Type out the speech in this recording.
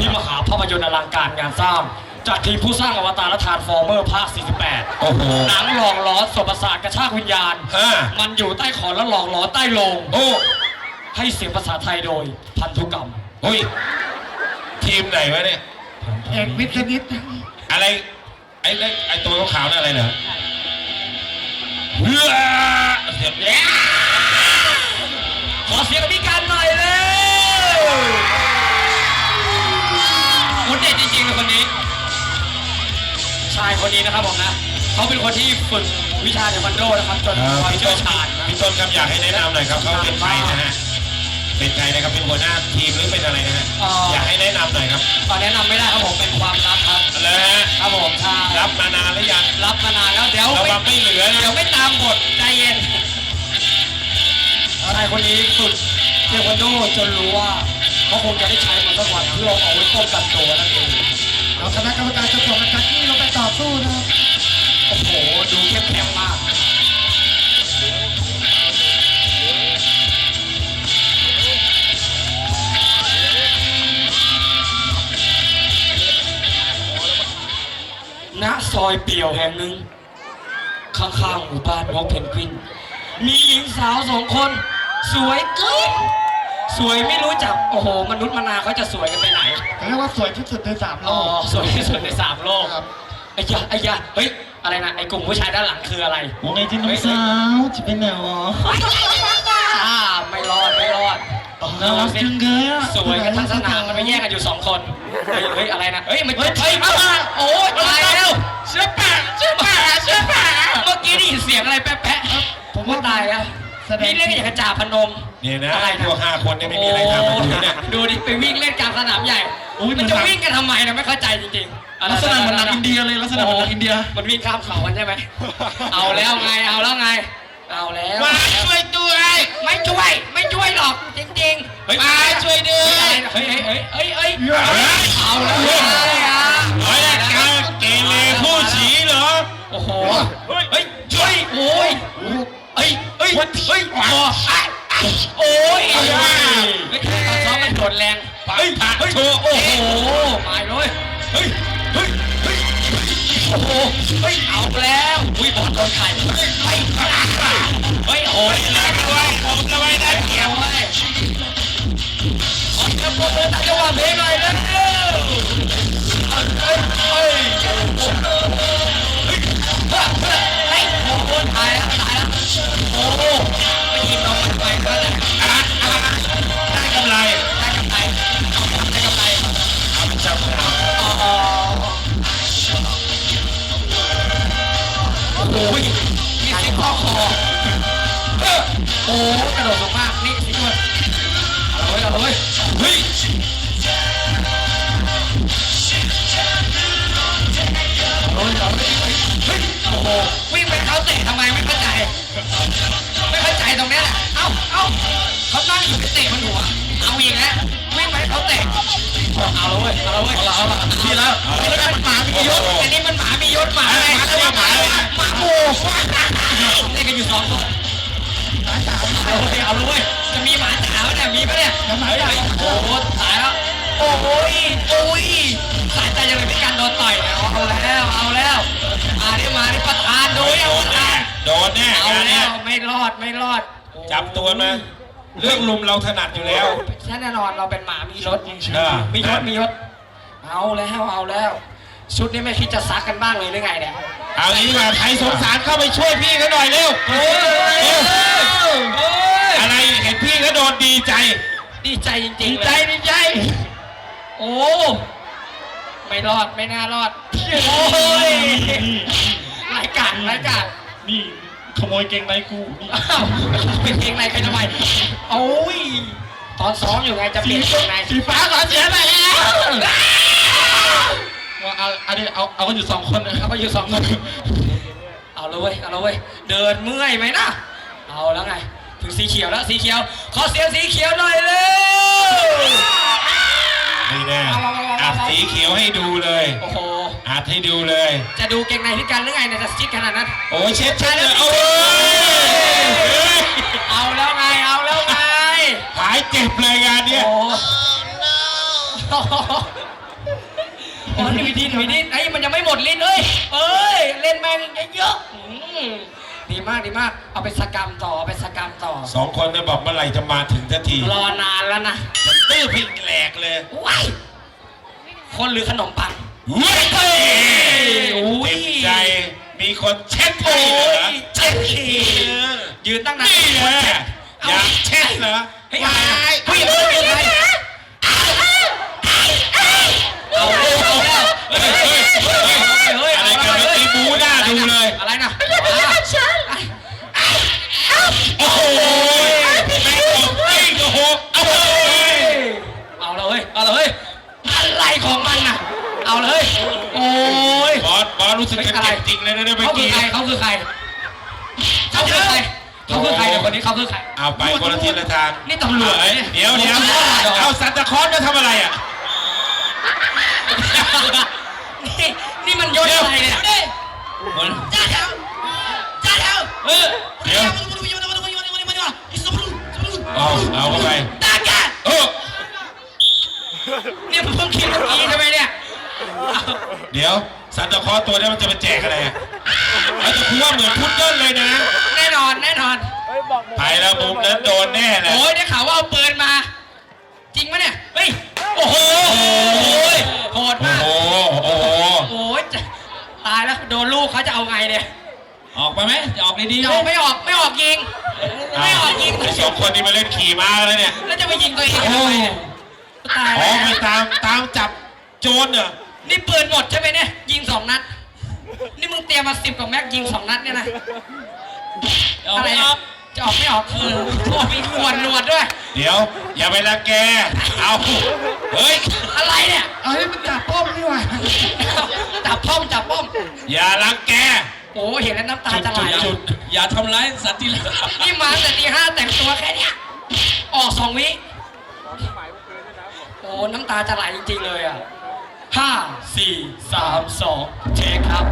ที่มหาภาพยนตร์อลังการงานสร้าง จากทีมผู้สร้างอวตารและทรานส์ฟอร์เมอร์ภาค 48 โอ้โหหนังหลอกหลอนสมประสาทกระชากวิญญาณฮะมันอยู่ใต้ขอนและหลอกหลอนใต้โลง โอ้ ให้เสียงภาษาไทยโดยพันธุกรรม เฮ้ย ทีมไหนวะเนี่ย เอกวิทย์นิดอะไร ไอ้เล็กไอ้ตัวขาวๆนั่นอะไรเหรอเฮ้ยเสียบแย่ขอเสียงกับพี่กั คนนี้นะครับผมนะเขาเป็นคนที่ฝึกวิชาเทควันโดนะครับจนมีความพี่เชี่ต้ยวนชาญนะพี่ต้นครับอยากให้แนะนำหน่อยครับเขาเป็นใครนะฮะเป็นใครนะครับเป็นหัวหน้าทีมหรือเป็นอะไรนะฮะอยากให้แนะนำหน่อยครับตอนแนะนำไม่ได้ครับผมเป็นความลับครับเลยฮะครับผมใช่รับมานานหรือยังรับมานานแล้วเดี๋ยวระไม่วังไม่เหลือนะเดี๋ยวไม่ตามบทใจเย็นชายคนนี้ฝึกเทควันโดจนรู้ว่าเขาคงจะได้ใช้มันสักวันเพื่อเอาไว้ป้องกันตัวนั่นเองๆ เราคณะกรรมการจะส่งอาจารย์ที่ลงไปต่อสู้นะครับโอ้โห ดูเข้มแข็งมากณซอยเปี่ยวแห่งหนึ่ง ข้างๆหมู่บ้านน้อเพนกวิน มีหญิงสาวสองคน สวยเกิน สวยไม่รู้จัก โอ้โห มนุษย์มนาเขาจะสวยกันไปไหนเขาเรียกว่าสวยที่สุดในสามโลอ๋อก สวยที่สุดในสามโลกครับ ไอ้ยาไอ้ยาเฮ้ย อะไรนะ ไอ้กลุ่มผู้ชายด้านหลังคืออะไรว่าไงที่น้องสาวจะไปไหนวะอ่าไม่รอด ไม่รอดน่ารักจังเลยอะสวยกันทั้งสนามมันไปแยกกันอยู่สองคน เฮ้ยเฮ้ย อะไรนะ เฮ้ย มันเฮ้ยเฮ้ยโอ้ยตายแล้ว เชื่อแปะเชื่อแปะเชื่อแปะเมื่อกี้ได้ยินเสียงอะไรแป๊ะๆผมว่าตายแล้วนี่เล่นอย่างกระจ่าพนม เนี่ยนะอะไรนะ พวกห้าคนเนี่ยไม่มีอะไรทำกันอยู่เนี่ย ดูดิไปวิ่งเล่นกลางสนามใหญ่อุ้ยมัมันนจะจะวิ่วิ่งงกันทำไมนะไม่เข้าใจจริงๆลักษณะเหมือนหนังอินเดียเลยลักษณะเหมือนหนังอินเดีย มันวิ่งข้ามเขากันใช่ไหม เอาแล้วไงเอาแล้วไง เอาแล้วมาช่วยด้วยไม่ช่วยไม่ช่วยหรอกจริงๆเฮ้ยมาช่วยด้วเฮ้ยยเฮ้ยเฮ้ยเฮ้ยเฮ้ยเฮ้ยเอาแล้วไงอะ เฮ้ย นโดดแรงเฮ้ยเฮ้ยโชว์โอ้โหมาเลยเฮ้ยเฮ้ยเฮ้ยโอ้โหเฮ้ยเอาแล้วอุ้ยบอลโดนไข่เฮ้ยเฮ้ยเฮ้ยโอ้ยรับด้วยผมจะไม่ได้เกี่ยวเฮ้ยขอเสียงปรบมือตามจังหวะเพลงหน่อยเร็ ไม่เข้าใจตรงเนี้ยแหละเอ้าเอ้าเขานั่งอยู่ไปเตะมันหัว เอาอีกแล้ววิ่งไปเขาเตะ เอาแล้วเว้ยเอาแล้วเว้ย เอาละทีแล้วอันนี้มันหมามียศ อันนี้มันหมามียศหมาอะไรหมาอะไรหมาอะไรหมาโง่เล่นกันอยู่สองคนเอาเลยเอาเลยเว้ยจะมีหมาจ๋าเนี่ยมีปะเนี่ยเฮ้ยโอ้โหตายแล้ว โอ้โหยโอ้ยสายตายังเลยพี่การโดนต่อยเนี่ยเอาแล้วเอาแล้วมาดิมาดิประธานดูยังประธานโดนแน่เอางานแล้เนี้ยวไม่รอดไม่รอดจับตัวมาเรื่องลุมเราถนัดอยู่แล้วใช่แน่นอนเราเป็นหมามีรถเออมียศมียศเอาแล้วเอาแล้วชุดนี้ไม่คิดจะซักกันบ้างเลยหรือไงเนี่ยเอางี้ดีกว่าใครสงสารเข้าไปช่วยพี่เขาหน่อยเร็วโอ้ยเร็วโอ้ยอะไรเห็นพี่เขาโดนดีใจ ดีใจจริงๆดีใจเลยดีใจ โอ้ ไม่รอดไม่น่ารอด โอ้ยรายการรายการนี่ขโมยเกงในกูนี่อ้าวเป็นเพลงอะไรใครทำไมโอ้ย ตอนซ้อมอยู่ไงจะเปลี่ยนเพลงไหนสีฟ้าก่อนเสียไปแล้วว่าเอาอันนี้เอาเอากันอยู่สองคนนะคเอารับไปอยู่สองคน เอาเลยเว้ยเอาเลยเว้ยเดินเมื่อยไหมนะเอาแล้วไง ถึงสีเขียวแล้วสีเขียว ขอเสียงสีเขียวหน่อยเร็ว นี่แน่อัดสีเขียวให้ดูเลยโอ้โห อัดให้ดูเลย จะดูเก่งในพิการหรือไงเนี่ยจะชิดขนาดนั้น โอ้ยเช็ดเช็ดเลยโอ้ยเอาแล้วไง เอาแล้วไง หายเจ็บเลยงานเนี้ย โอ้โอ้หนีดินหนีดินไอ้ยมันยังไม่หมดลิ้นเอ้ย เอ้ย เล่นแม่งเยอะๆอืม ดีมากดีมาก เอาไปสกรรมต่อเอาไปสกรรมต่อ สองคนเนี่ยบอกเมื่อไหร่จะมาถึงทันทีรอนานแล้วนะมันตื้อพิงแหลกเลยว้ายคนหรือขนมปัง เฮ้ยเฮ้ยอุ้ยเต็มใจมีคนเช็ดโอ้ให้เหรอยเจ็บขียืนตั้งนานนี่ไงอยากเช็ดเหรอเฮ้ยอะไรนะผู้หญิงคนนี้ใครเอาแล้วเอาแล้ว เฮ้ยเฮ้ยเฮ้ย เฮ้ย อะไรกันเมื่อกี้บูหน้าดูเลย อะไรนะ โอ้โหแม่งตบปิ้งโอ้โหโอ้โห เอา เลยเอาเลยอะไรของมันน่ะ เอาเลย โอ้ย บอสบอสรู้สึกจะเจ็บจริงเลยนะเนี่ยเมื่อเขาคือกี้ใครเขาคือใครเขาคือใครเขาคือใครเดี๋ยวคนนี้เขาคือใครเอาไปคนละทิศละทางนี่ตำรวจเอ้ยเดี๋ยวเดี๋ยวผมว่าเหรอเอาซันตาคลอสมาทำอะไรอะ นี่นี่มันยศอะไรเนี่ยจ้าเดียวจ้าเดียวเออเดี๋ยวเอาเอาเข้าไป ดี๋ยวซันตาคลอสตัวนี้มันจะมาแจกอะไรอะเอาแต่คุณว่าเหมือนพุดเดิ้ลเลยนะ แน่นอนแน่นอน ไปแล้วมุมนั้นโดนแน่แหละโอ้ยได้ข่าวว่าเอาปืนมา จริงปะเนี่ย เฮ้ย โอ้โหโหดโอ้มากโหโอ้โหโอ้ยจะตายแล้วโดนลูกเขาจะเอาไงเนี่ย ออกไปไหมจะออกดีๆจะไหมออกไม่ออกไม่ออกยิง ไม่ออกยิงไอ้สองคนนี้มาเล่นขี่ม้ากันแล้วเนี่ย แล้วจะไปยิงตัวเองทำไมเนี่ยตายอ๋อแล้วไปตามตามจับโจรเหรอ นี่ปืนหมดใช่ไหมเนี่ย ยิงสองนัด นี่มึงเตรียมมาสิบกว่าแม็กยิงสองนัดเนี่ยนะออกไม่ออก จะออกไม่ออกเออโอ้มีหนวดหนวดด้วย เดี๋ยว อย่าไปละแก เอาเฮ้ย อะไรเนี่ยเอาให้มันจับป้อมนี่หว่า จับป้อมจับป้อม อย่าละแก โอ้เห็นแล้วน้ำตาจะไหลจุดอย่าทำร้ายสัตว์ที่รักนี่มาตั้งแต่ตีห้าแต่งตัวแค่เนี้ย ออกสองวิโอ้น้ำตาจะไหลจริงๆเลยอะ ห้าสี่สามสองเช็คครับ